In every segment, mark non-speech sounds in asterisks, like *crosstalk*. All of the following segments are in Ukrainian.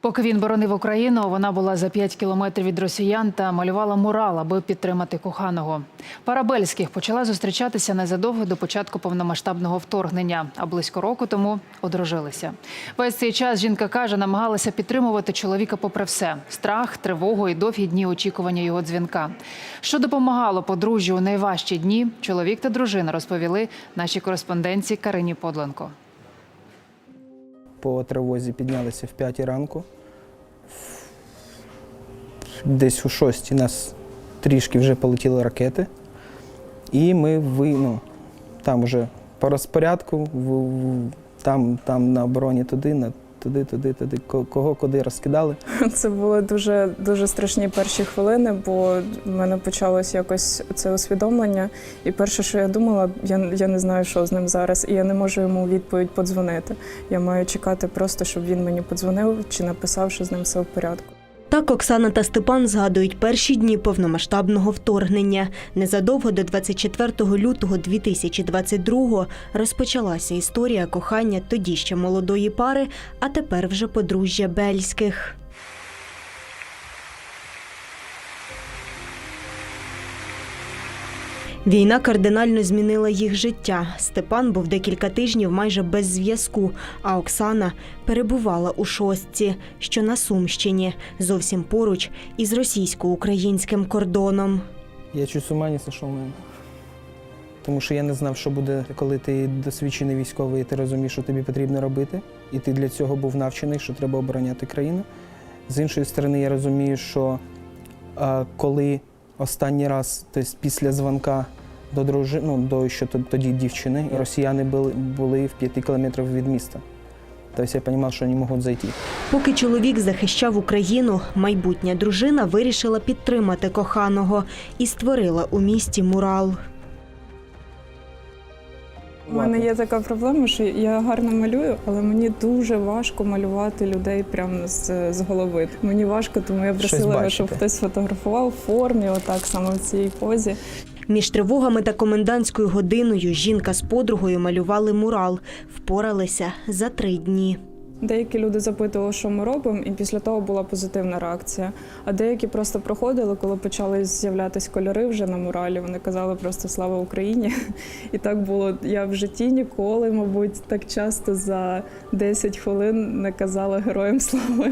Поки він боронив Україну, вона була за 5 кілометрів від росіян та малювала мурал, аби підтримати коханого. Пара Бельських почала зустрічатися незадовго до початку повномасштабного вторгнення, а близько року тому одружилися. Весь цей час жінка каже, намагалася підтримувати чоловіка попри все: страх, тривогу і довгі дні очікування його дзвінка. Що допомагало подружжю у найважчі дні, чоловік та дружина розповіли нашій кореспонденції Карині Подленко. По тривозі піднялися в 5 ранку. Десь у 6 нас трішки вже полетіли ракети. І ми ви, ну, там вже по розпорядку, там, там на обороні туди, на, туди, туди, туди, ко- кого куди розкидали. *laughs* Це були дуже дуже страшні перші хвилини, бо в мене почалось якось це усвідомлення. І перше, що я думала, я, я не знаю, що з ним зараз, і я не можу йому відповідь подзвонити. Я маю чекати просто, щоб він мені подзвонив чи написав, що з ним все в порядку. Так Оксана та Степан згадують перші дні повномасштабного вторгнення. Незадовго до 24 лютого 2022-го розпочалася історія кохання тоді ще молодої пари, а тепер вже подружжя Бельських. Війна кардинально змінила їх життя. Степан був декілька тижнів майже без зв'язку, а Оксана перебувала у шостці, що на Сумщині, зовсім поруч із російсько-українським кордоном. Я чуть з ума не сошов. Тому що я не знав, що буде, коли ти досвідчений військовий, і ти розумієш, що тобі потрібно робити. І ти для цього був навчений, що треба обороняти країну. З іншої сторони, я розумію, що коли останній раз, тобто після дзвонка до дружини, ну, до що то- тоді дівчини, росіяни були, були в п'яти кілометрах від міста. Тобто я розумів, що вони можуть зайти. Поки чоловік захищав Україну, майбутня дружина вирішила підтримати коханого і створила у місті мурал. У мене є така проблема, що я гарно малюю, але мені дуже важко малювати людей прямо з, з голови. Мені важко, тому я просила, щоб хтось фотографував в формі, отак саме в цій позі. Між тривогами та комендантською годиною жінка з подругою малювали мурал. Впоралися за три дні. Деякі люди запитували, що ми робимо, і після того була позитивна реакція. А деякі просто проходили, коли почали з'являтися кольори вже на муралі. Вони казали просто слава Україні. *laughs* І так було. Я в житті ніколи, мабуть, так часто за 10 хвилин не казала героям слава.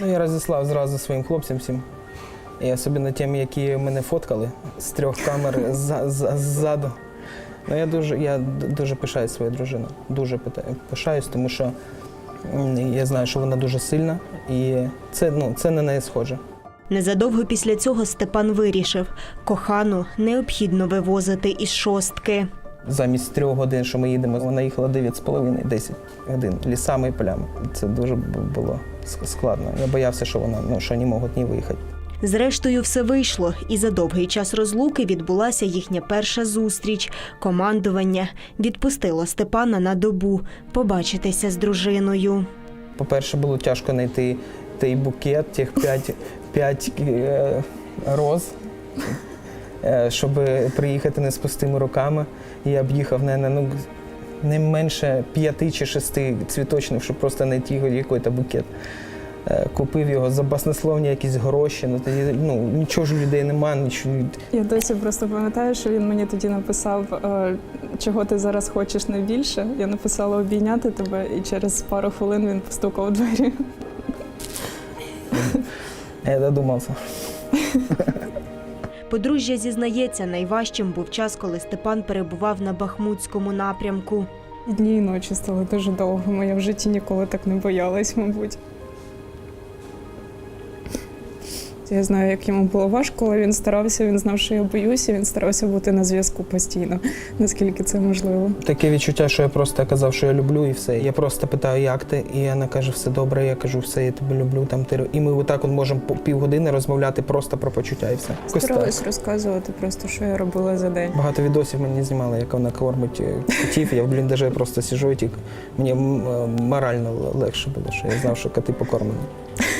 Ну, я розіслав зразу своїм хлопцям всім. І особливо тим, які мене фоткали з трьох камер за- за- ззаду. Ну, я дуже, я дуже пишаюсь своєю дружиною. Дуже пишаюсь, тому що я знаю, що вона дуже сильна, і це, ну, це на неї схоже. Незадовго після цього Степан вирішив, кохану необхідно вивозити із шостки. Замість трьох годин, що ми їдемо, вона їхала 9,5 10 годин лісами і полями. Це дуже було складно. Я боявся, що вона ну, що не можуть ні виїхати. Зрештою, все вийшло, і за довгий час розлуки відбулася їхня перша зустріч. Командування відпустило Степана на добу побачитися з дружиною. По-перше, було тяжко знайти той букет, тих п'ять, п'ять е, роз, е, щоб приїхати не з пустими руками. Я об'їхав не, ну, не менше п'яти чи шести цвіточних, щоб просто знайти якийсь букет. Е, Купив його за баснословні якісь гроші. Ну, тоді, ну, нічого ж у людей немає, нічого. Я досі просто пам'ятаю, що він мені тоді написав, е, чого ти зараз хочеш найбільше. Я написала обійняти тебе, і через пару хвилин він постукав у двері. Я додумався. Подружжя зізнається, найважчим був час, коли Степан перебував на Бахмутському напрямку. Дні і ночі стали дуже довгими. Я в житті ніколи так не боялась, мабуть. Я знаю, як йому було важко, але він старався, він знав, що я боюся, він старався бути на зв'язку постійно, наскільки це можливо. Таке відчуття, що я просто казав, що я люблю і все. Я просто питаю, як ти, і вона каже, все добре. Я кажу, все, я тебе люблю. Там ти і ми отак от можемо по півгодини розмовляти просто про почуття і все. Старалась розказувати просто, що я робила за день. Багато відосів мені знімали, як вона кормить е, котів. Я в бліндажі просто сижу і тільки мені е, морально легше було, що я знав, що коти покормлені.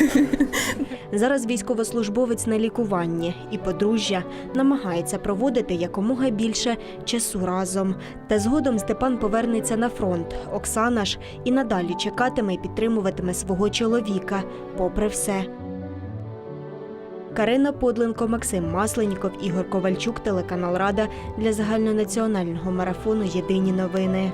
*laughs* Зараз військовослужбовець на лікуванні, і подружжя намагається проводити якомога більше часу разом. Та згодом Степан повернеться на фронт. Оксана ж і надалі чекатиме і підтримуватиме свого чоловіка, попри все. Карина Подленко, Максим Масленіков, Ігор Ковальчук, телеканал Рада для загальнонаціонального марафону Єдині новини.